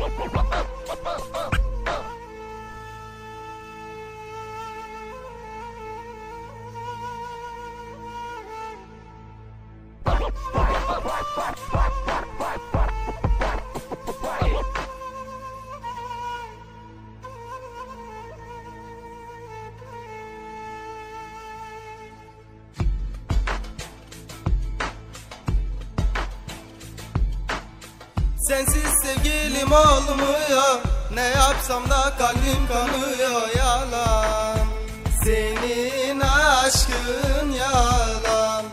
Bye. Sensiz sevgilim olmuyor. Ne yapsam da kalbim kanıyor yalan. Senin aşkın yalan.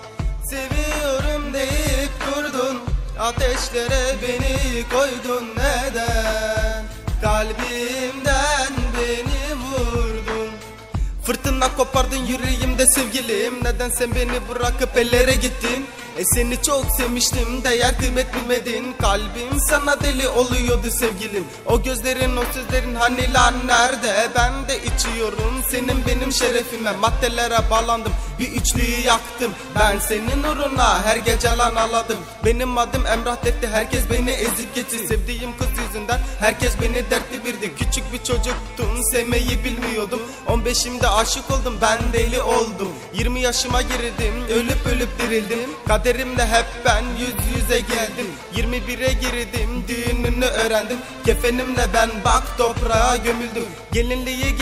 Seviyorum deyip durdun. Ateşlere beni koydun. Neden? Kalbimden beni vurdun. Fırtına kopardın yüreğimde sevgilim. Neden sen beni bırakıp ellere gittin E seni çok sevmiştim değer kıymet bilmedin. Kalbim sana deli oluyordu sevgilim. O gözlerin o sözlerin hani lan nerede? Ben de içiyorum senin benim şerefime. Maddelere bağlandım bir üçlüyü yaktım. Ben senin uğruna her gece lan ağladım. Benim adım Emrah Dertli herkes beni ezip geçti. Sevdiğim kız yüzünden herkes beni dertli birdi. Küçük bir çocuktum sevmeyi bilmiyordum 15'imde aşık oldum ben deli oldum. 20 yaşıma girdim ölüp ölüp dirildim. Kaderimle hep ben yüz yüze geldim. 21'e girdim düğününü öğrendim. Kefenimle ben bak toprağa gömüldüm. Gelinliği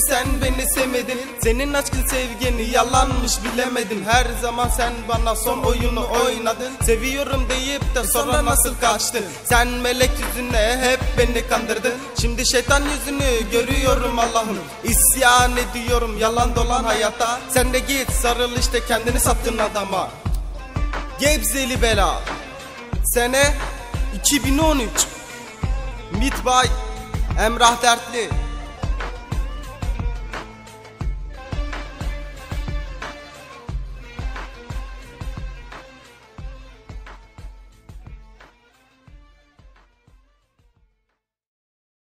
sen beni sevmedin. Senin aşkın sevgini yalanmış bilemedim. Her zaman sen bana son oyunu oynadın. Seviyorum deyip de sonra nasıl kaçtın? Sen melek yüzüne hep beni kandırdın. Şimdi şeytan yüzünü görüyorum Allah'ım. İsyan ediyorum yalan dolan hayata. Sen de git sarıl işte kendini sattın adama. Gebzeli bela. Sene 2013 Mid by Emrah Dertli